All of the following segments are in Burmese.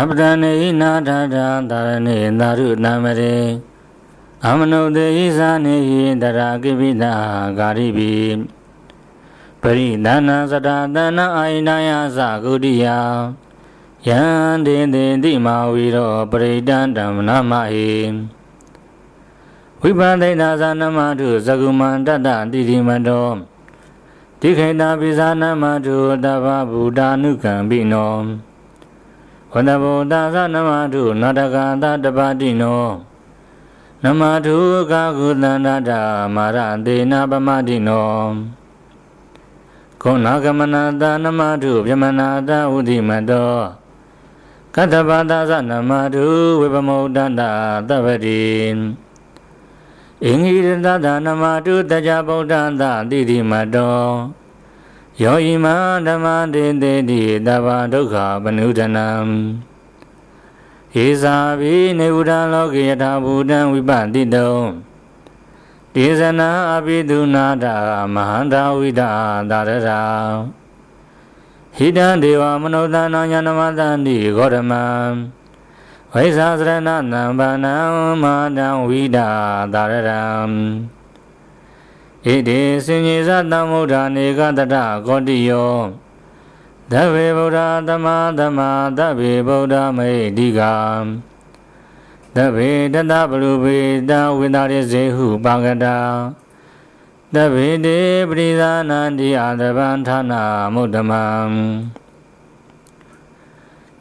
အပဒနေနာထထာတာရဏေသာရုနမရေအမနုတေဣဇာနေဟိတရာကိပိတာဂာရိပိပရိဒနာစတာတနာအာယနာယသကုတိယယံတေတေတိမာဝီရောပရိဒန္တမနမဟိဝိပန္တိတာသနမတုသကုမန္တတတိတိမတောတိခိတာပိဇာနမတုတဗ္ဗဗုဒ္ဓ ानु ကံပိနော ဝန္တဗုဒ္ဓသနမတုနတကသတပတိနောနမတုကာကုသန္တတာမာရတေနပမတိနောခောနာကမနာတနမတုပြမနာတဥဒိမတောကတ္တပတသနမတုဝိပမုဒ္ဒန္တာတပတိအင်္ဂိရတသနမတုတကြဗုဒ္ဓန္တာတိတိမတော ယောဣမဓမ္မတေတေတိတဗ္ဗဒုက္ခပနုဒနံဟေဇာဘိနေဝုဒံလောကေယထာဘူတံဝိပတိတုံဒေဇနာအပိဒုနာတာမဟန္တာဝိဒါသာရရာဟိတံဒေဝမနုဿာနာညာနမတန္တိဂေါရမံဝိဇာစရဏနံဘာနံမာတံဝိဒါသာရရာ ဣတိစင်ကြီးသတမ္မုဒ္ဓနေကတတကောတိယောသဗ္ဗေဗုဒ္ဓသမသမသဗ္ဗေဗုဒ္ဓမေတိကံသဗ္ဗေတတပလူပေတဝိတာရဇေဟုပါကတာသဗ္ဗေတေပရိသနာတိအာသဗံဌာနာမုဒ္ဓမံ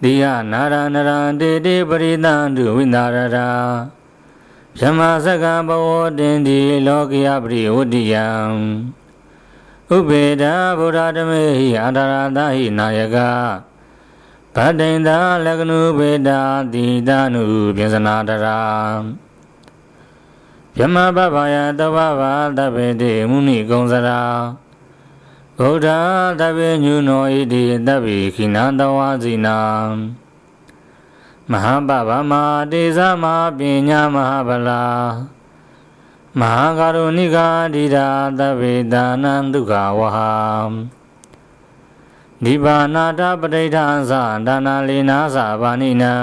တိယနာရနရတေတိပရိသန္တုဝိနာရရာ ယမစကဘဝတင်ဒီလောကယပရိဝတ္တိယံဥပေဒဗုဒ္ဓဓမေဟိအန္တရာသဟိနာယကဗတ္တိန်သာလက္ခဏုပေတာတိတနုပြင်စနာတရာယမပပယတဝဘာတပေတိမုနိကုံစရာဗုဒ္ဓတပေညုနောဣတိတပိခိနတဝါဇိနာ မဟာပဗမတေဇမပညာမဟာဗလာမဟာကရုဏိကာဒိရာသဗ္ဗေဒါနံဒုက္ခဝဟံနိဗ္ဗာနာတပဋိဌာန်သဒါနာလေနာသဗာနိနံ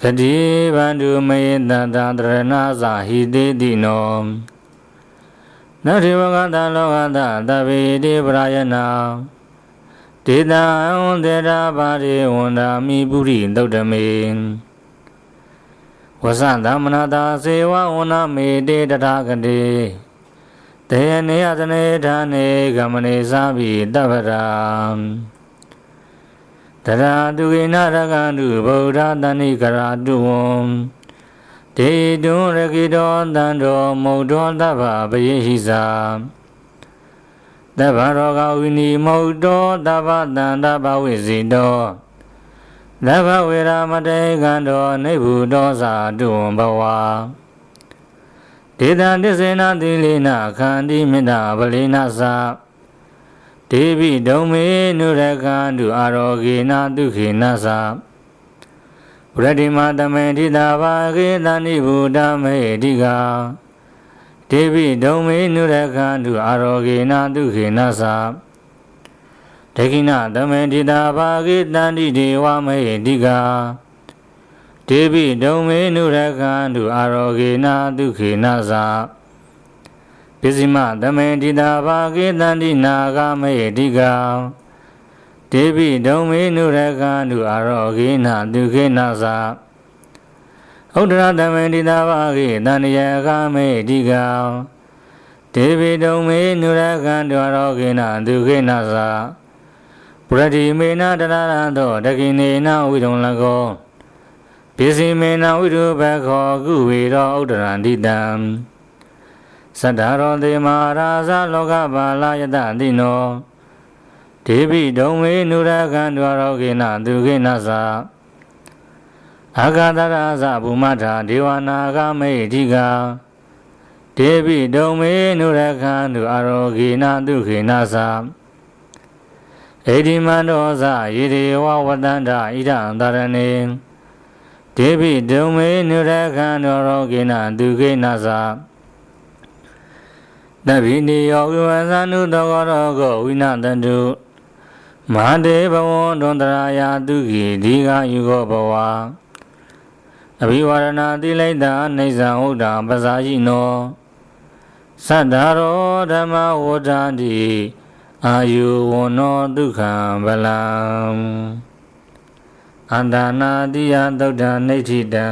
ဂတိဗန္ဓုမေတတတရဏသဟိတေတိနောနတ္ထိဝကတလောကတသဗ္ဗေတိပရာယနာ ဒေတံဝန္တေရာပါရိဝန္ဒာမိပုရိသုတ်တမေဝဇန္တမနတာစေဝဝနမေတေတထာဂတိတေယနေယသနေဌာနေကမနေသာဘိတဗ္ဗရာတရာတုကိနရကန္တုဗုဒ္ဓတဏိကရာတုဝံဒေတုရကိတောတန္တောမௌဒောတဗ္ဗပယေဟိသာ တဗ္ဗရောဂဝိနိမௌတောတဗ္ဗတန္တဘဝိဇိတောသဗ္ဗဝေရမတေကံတောနိဗ္ဗုတောသာတုံဘဝဒေတံတစ္ဆေနသီလိနခန္တိမေတ္တာပလိနသဒေဝိဒုံမေနုရကံတုအာရောဂေနဒုခေနသဗရတိမတမေတိတာဘာဂေတဏိဗုဒ္ဓမေတိကာ ဒေဝိဒုံမေနုရကံတုအာရောဂေနဒုခေနသဒခိနသမေတိတာဘာဂေတန္တိဒေဝမေတိကာဒေဝိဒုံမေနုရကံတုအာရောဂေနဒုခေနသပစ္စည်းမသမေတိတာဘာဂေတန္တိနာဂမေတိကာဒေဝိဒုံမေနုရကံတုအာရောဂေနဒုခေနသ ဥဒ္ဒရသမေတိတာဘာဂေတန္တယကမေတိကာဒေဝိဒုံမေနုရကံတုအာရောဂေနဒုခေနသပုရတိမေနတရရသောတကိနေနဝိရုံလကောပိစီမေနဝိရုဘခောကုဝေရောဥဒရန္တိတံသတ္တရောတေမာရာဇလောကပါလာယတတိနောဒေဝိဒုံမေနုရကံဒွာရောကေနသူကေနသ အာဂတရသဘူမထာဒေဝနာဂမေတိကဒေဝိဒုံမေနုရကံဒွာရောကေနသူကေနသဧဒီမန္တောဇယေရေဝဝတန္တဣဒံတရဏေဒေဝိဒုံမေနုရခန္တောရောကိနသူကိနသတဗိနိယောဝိဝဇာနုတောကောရောကောဝိနတန္တုမဟာတေဘဝံဒွန်တရာယာတုကိဒီဃယူဂောဘဝ အဘိဝရဏတိလိတ္တနေဇံဥဒ္ဒံပဇာယိနောသတ္တရောဓမ္မဝဋ္ဌန္တိအာယုဝနောဒုက္ခံဗလံအန္တနာတိယသုဒ္ဓနိဋ္ဌိတံ